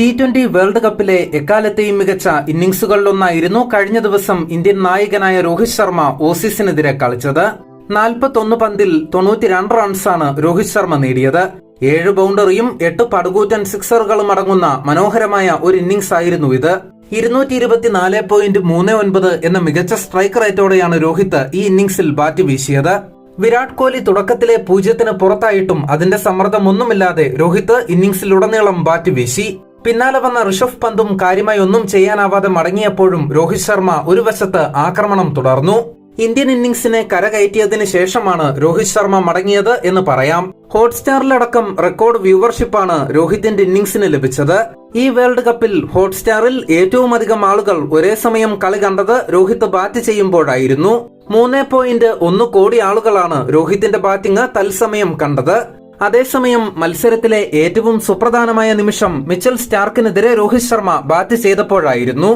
T twenty world കപ്പിലെ എക്കാലത്തെയും മികച്ച ഇന്നിംഗ്സുകളിലൊന്നായിരുന്നു കഴിഞ്ഞ ദിവസം ഇന്ത്യൻ നായകനായ രോഹിത് ശർമ്മ ഓസീസിനെതിരെ കളിച്ചത്. നാൽപ്പത്തൊന്ന് പന്തിൽ തൊണ്ണൂറ്റിരണ്ട് റൺസാണ് രോഹിത് ശർമ്മ നേടിയത്. ഏഴ് ബൗണ്ടറിയും എട്ട് പടുകൂറ്റൻ സിക്സറുകളും അടങ്ങുന്ന മനോഹരമായ ഒരു ഇന്നിംഗ്സ് ആയിരുന്നു ഇത്. ഇരുന്നൂറ്റി ഇരുപത്തിനാല് പോയിന്റ് മൂന്ന് ഒൻപത് എന്ന മികച്ച സ്ട്രൈക്ക് റേറ്റോടെയാണ് രോഹിത് ഈ ഇന്നിംഗ്സിൽ ബാറ്റ് വീശിയത്. വിരാട് കോഹ്ലി തുടക്കത്തിലെ പൂജ്യത്തിന് പുറത്തായിട്ടും അതിന്റെ സമ്മർദ്ദമൊന്നുമില്ലാതെ രോഹിത് ഇന്നിംഗ്സിലുടനീളം ബാറ്റ് വീശി. പിന്നാലെ വന്ന ഋഷഭ് പന്തും കാര്യമായി ഒന്നും ചെയ്യാനാവാതെ മടങ്ങിയപ്പോഴും രോഹിത് ശർമ്മ ഒരു വശത്ത് ആക്രമണം തുടർന്നു. ഇന്ത്യൻ ഇന്നിംഗ്സിനെ കരകയറ്റിയതിനു ശേഷമാണ് രോഹിത് ശർമ്മ മടങ്ങിയത് എന്ന് പറയാം. ഹോട്ട്സ്റ്റാറിലടക്കം റെക്കോർഡ് വ്യൂവർഷിപ്പാണ് രോഹിത്തിന്റെ ഇന്നിംഗ്സിന് ലഭിച്ചത്. ഈ വേൾഡ് കപ്പിൽ ഹോട്ട്സ്റ്റാറിൽ ഏറ്റവും അധികം ആളുകൾ ഒരേ സമയം കളി കണ്ടത് രോഹിത് ബാറ്റ് ചെയ്യുമ്പോഴായിരുന്നു. മൂന്ന് പോയിന്റ് ഒന്ന് കോടി ആളുകളാണ് രോഹിത്തിന്റെ ബാറ്റിംഗ് തത്സമയം കണ്ടത്. അതേസമയം മത്സരത്തിലെ ഏറ്റവും സുപ്രധാനമായ നിമിഷം മിച്ചൽ സ്റ്റാർക്കിനെതിരെ രോഹിത് ശർമ്മ ബാറ്റ് ചെയ്തപ്പോഴായിരുന്നു.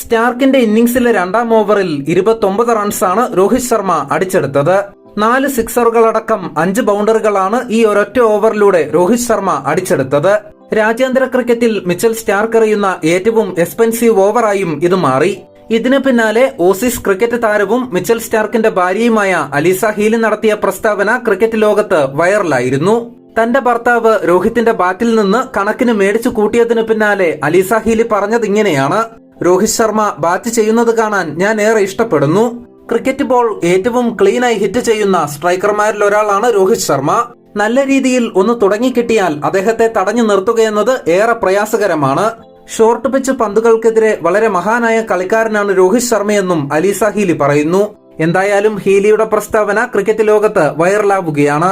സ്റ്റാർക്കിന്റെ ഇന്നിംഗ്സിലെ രണ്ടാം ഓവറിൽ ഇരുപത്തൊമ്പത് റൺസാണ് രോഹിത് ശർമ്മ അടിച്ചെടുത്തത്. നാല് സിക്സറുകളടക്കം അഞ്ച് ബൗണ്ടറികളാണ് ഈ ഒരൊറ്റ ഓവറിലൂടെ രോഹിത് ശർമ്മ അടിച്ചെടുത്തത്. രാജ്യാന്തര ക്രിക്കറ്റിൽ മിച്ചൽ സ്റ്റാർക്ക് എറിയുന്ന ഏറ്റവും എക്സ്പെൻസീവ് ഓവറായും ഇത് മാറി. ഇതിന് പിന്നാലെ ഓസീസ് ക്രിക്കറ്റ് താരവും മിച്ചൽ സ്റ്റാർക്കിന്റെ ഭാര്യയുമായ അലീസ ഹീലി നടത്തിയ പ്രസ്താവന ക്രിക്കറ്റ് ലോകത്ത് വൈറലായിരുന്നു. തന്റെ ഭർത്താവ് രോഹിത്തിന്റെ ബാറ്റിൽ നിന്ന് കണക്കിന് മേടിച്ചു കൂട്ടിയതിന് പിന്നാലെ അലീസ ഹീലി പറഞ്ഞത് ഇങ്ങനെയാണ്. രോഹിത് ശർമ്മ ബാറ്റ് ചെയ്യുന്നത് കാണാൻ ഞാൻ ഏറെ ഇഷ്ടപ്പെടുന്നു. ക്രിക്കറ്റ് ബോൾ ഏറ്റവും ക്ലീനായി ഹിറ്റ് ചെയ്യുന്ന സ്ട്രൈക്കർമാരിൽ ഒരാളാണ് രോഹിത് ശർമ്മ. നല്ല രീതിയിൽ ഒന്ന് തുടങ്ങിക്കിട്ടിയാൽ അദ്ദേഹത്തെ തടഞ്ഞു നിർത്തുകയെന്നത് ഏറെ പ്രയാസകരമാണ്. ഷോർട്ട് പിച്ച് പന്തുകൾക്കെതിരെ വളരെ മഹാനായ കളിക്കാരനാണ് രോഹിത് ശർമ്മയെന്നും അലീസ ഹീലി പറയുന്നു. എന്തായാലും ഹീലിയുടെ പ്രസ്താവന ക്രിക്കറ്റ് ലോകത്ത് വൈറലാവുകയാണ്.